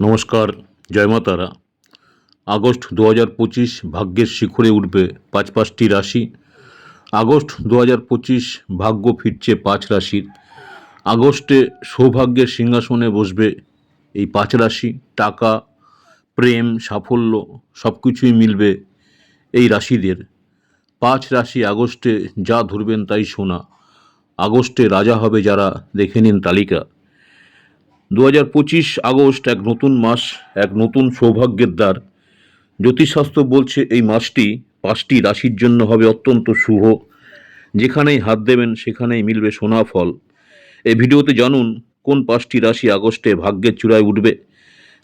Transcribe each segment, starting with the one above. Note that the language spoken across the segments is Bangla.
নমস্কার, জয় মা আগস্ট দু হাজার পঁচিশ ভাগ্যের শিখরে উঠবে পাঁচ পাঁচটি রাশি। আগস্ট দু হাজার পঁচিশ ভাগ্য ফিরছে পাঁচ রাশির। আগস্টে সৌভাগ্যের সিংহাসনে বসবে এই পাঁচ রাশি। টাকা, প্রেম, সাফল্য সব কিছুই মিলবে এই রাশিদের। পাঁচ রাশি আগস্টে যা ধরবেন তাই শোনা আগস্টে রাজা হবে যারা, দেখে নিন তালিকা। দু হাজার পঁচিশ আগস্ট এক নতুন মাস, এক নতুন সৌভাগ্যের দ্বার। জ্যোতিষশাস্ত্র বলছে এই মাসটি পাঁচটি রাশির জন্য হবে অত্যন্ত শুভ। যেখানেই হাত দেবেন, সেখানেই মিলবে সোনা ফল। এই ভিডিওতে জানুন কোন পাঁচটি রাশি আগস্টে ভাগ্যের চূড়ায় উঠবে।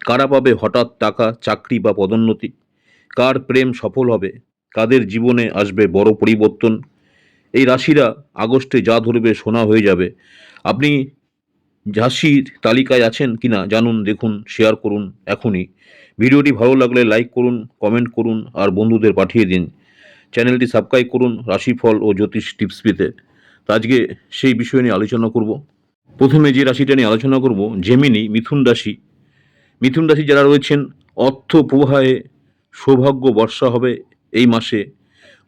কারা পাবে হঠাৎ টাকা, চাকরি বা পদোন্নতি? কার প্রেম সফল হবে? কাদের জীবনে আসবে বড় পরিবর্তন? এই রাশিরা আগস্টে যা ধরবে সোনা হয়ে যাবে। আপনি রাশির তালিকায় আছেন কিনা জানুন, দেখুন শেয়ার করুন এখনই। ভিডিওটি ভালো লাগলে লাইক করুন কমেন্ট করুন আর বন্ধুদের পাঠিয়ে দিন। চ্যানেলটি সাবস্ক্রাইব করুন রাশিফল ও জ্যোতিষ টিপস পেতে। তো আজকে সেই বিষয় নিয়ে আলোচনা করব। প্রথমে যে রাশিটা নিয়ে আলোচনা করব জেমিনি মিথুন রাশি। মিথুন রাশি যারা রয়েছেন, অর্থ প্রবাহে সৌভাগ্য বর্ষা হবে এই মাসে।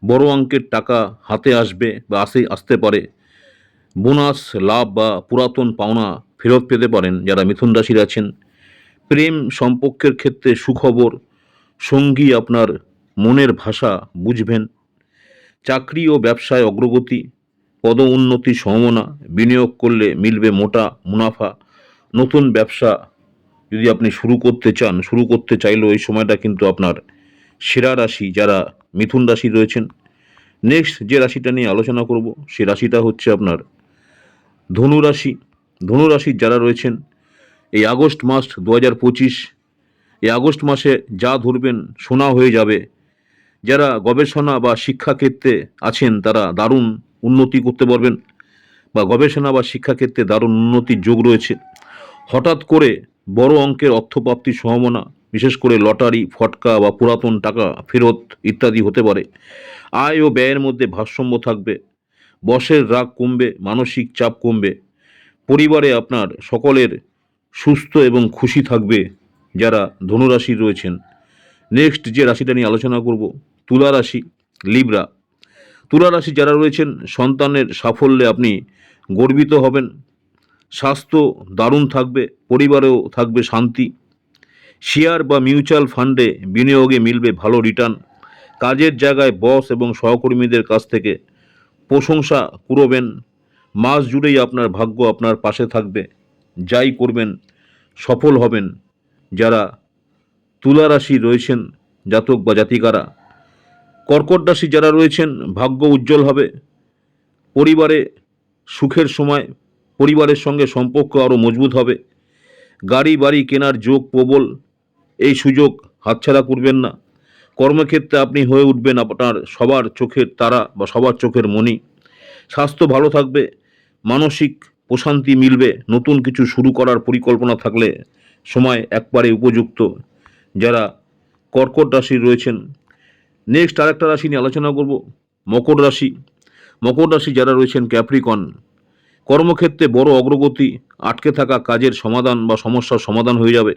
বড় অঙ্কের টাকা হাতে আসবে বা আসে, আসতে পারে। বোনাস, লাভ বা পুরাতন পাওনা ফেরত পেতে পারেন যারা মিথুন রাশির আছেন। প্রেম সম্পর্কের ক্ষেত্রে সুখবর, সঙ্গী আপনার মনের ভাষা বুঝবেন। চাকরি ও ব্যবসায় অগ্রগতি, পদ উন্নতি সম্ভাবনা, বিনিয়োগ করলে মিলবে মোটা মুনাফা। নতুন ব্যবসা যদি আপনি শুরু করতে চান, শুরু করতে চাইলেও এই সময়টা কিন্তু আপনার সেরা রাশি যারা মিথুন রাশি রয়েছেন। নেক্সট যে রাশিটা নিয়ে আলোচনা করব, সে রাশিটা হচ্ছে আপনার ধনু রাশি। ধনু রাশির যারা রয়েছেন, এই আগস্ট মাস দু হাজার পঁচিশ, এই আগস্ট মাসে যা ধরবেন সোনা হয়ে যাবে। যারা গবেষণা বা শিক্ষাক্ষেত্রে আছেন, তারা দারুণ উন্নতি করতে পারবেন বা গবেষণা বা শিক্ষাক্ষেত্রে দারুণ উন্নতির যোগ রয়েছে। হঠাৎ করে বড় অঙ্কের অর্থপ্রাপ্তির সম্ভাবনা, বিশেষ করে লটারি, ফটকা বা পুরাতন টাকা ফেরত ইত্যাদি হতে পারে। আয় ও ব্যয়ের মধ্যে ভারসাম্য থাকবে, বসের রাগ কমবে, মানসিক চাপ কমবে। পরিবারে আপনার সকলের সুস্থ এবং খুশি থাকবে যারা ধনুরাশি রয়েছেন। নেক্সট যে রাশিটা নিয়ে আলোচনা করব, তুলা রাশি লিব্রা তুলা রাশি যারা রয়েছেন, সন্তানের সাফল্যে আপনি গর্বিত হবেন। স্বাস্থ্য দারুণ থাকবে, পরিবারেও থাকবে শান্তি। শেয়ার বা মিউচুয়াল ফান্ডে বিনিয়োগে মিলবে ভালো রিটার্ন কাজের জায়গায় বস এবং সহকর্মীদের কাছ থেকে প্রশংসা কুড়োবেন। মাস জুড়েই আপনার ভাগ্য আপনার পাশে থাকবে। যাই করবেন, সফল হবেন। যারা তুলা রাশি রয়েছেন, জাতক বা জাতিকারা, কর্কট রাশি যারা রয়েছেন, ভাগ্য উজ্জ্বল হবে। পরিবারে সুখের সময়, পরিবারের সঙ্গে সম্পর্ক আরও মজবুত হবে। গাড়ি, বাড়ি কেনার যোগ প্রবল, এই সুযোগ হাতছাড়া করবেন না। কর্মক্ষেত্রে আপনি হয়ে উঠবেন আপনার সবার চোখের তারা বা সবার চোখের মণি স্বাস্থ্য ভালো থাকবে, মানসিক প্রশান্তি মিলবে, নতুন কিছু শুরু করার পরিকল্পনা থাকলে সময় একবারে উপযুক্ত। যারা কর্কট রাশির রয়েছেন নেক্সট আরেকটা রাশি নিয়ে আলোচনা করব, মকর রাশি। মকর রাশি যারা রয়েছেন ক্যাপ্রিকন কর্মক্ষেত্রে বড় অগ্রগতি, আটকে থাকা কাজের সমাধান বা সমস্যার সমাধান হয়ে যাবে।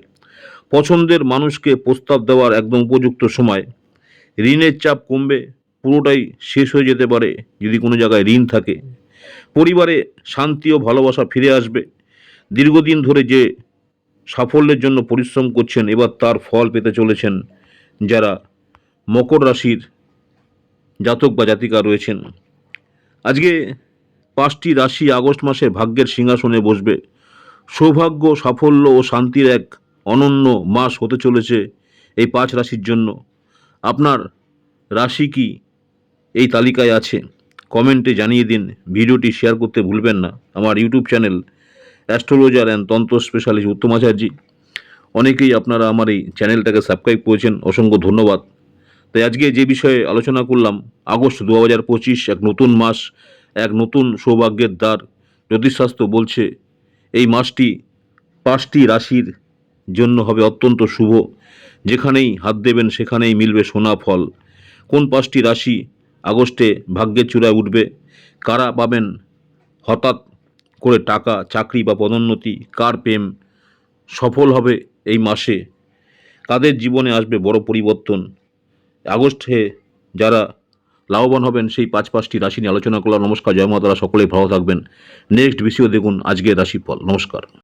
পছন্দের মানুষকে প্রস্তাব দেওয়ার একদম উপযুক্ত সময়। ঋণের চাপ কমবে পুরোটাই শেষ হয়ে যেতে পারে যদি কোনো জায়গায় ঋণ থাকে। পরিবারে শান্তি ও ভালোবাসা ফিরে আসবে। দীর্ঘদিন ধরে যে সাফল্যের জন্য পরিশ্রম করছেন, এবার তার ফল পেতে চলেছেন যারা মকর রাশির জাতক বা জাতিকা রয়েছেন। আজকে পাঁচটি রাশি আগস্ট মাসে ভাগ্যের সিংহাসনে বসবে। সৌভাগ্য, সাফল্য ও শান্তির এক অনন্য মাস হতে চলেছে এই পাঁচ রাশির জন্য। আপনার রাশি কি? এই তালিকায় আছে। কমেন্টে জানিয়ে দিন, ভিডিওটি শেয়ার করতে ভুলবেন না। আমার YouTube channel astrologer and tantra specialist Uttam Acharya. অনেকেই আপনারা আমার এই চ্যানেলটাকে সাবস্ক্রাইব করেছেন, অসংখ্য ধন্যবাদ। তাই আজকে যে বিষয়ে আলোচনা করলাম, আগস্ট দু হাজার পঁচিশ, এক নতুন মাস, এক নতুন সৌভাগ্যের দ্বার। জ্যোতিষশাস্ত্র বলছে, এই মাসটি পাঁচটি রাশির জন্য হবে অত্যন্ত শুভ। যেখানেই হাত দেবেন, সেখানেই মিলবে সোনা ফল। কোন পাঁচটি রাশি আগস্টে ভাগ্যের চূড়ায় উঠবে। কারা পাবেন? হঠাৎ করে টাকা, চাকরি বা পদোন্নতি, কার প্রেম সফল হবে এই মাসে? কাদের জীবনে আসবে বড় পরিবর্তন? আগস্টে যারা লাভবান হবেন, সেই পাঁচ পাঁচটি রাশি নিয়ে আলোচনা করলাম। নমস্কার, জয় মাতারা, সকলেই ভালো থাকবেন। নেক্সট বিষয় দেখুন আজকের রাশিফল। নমস্কার।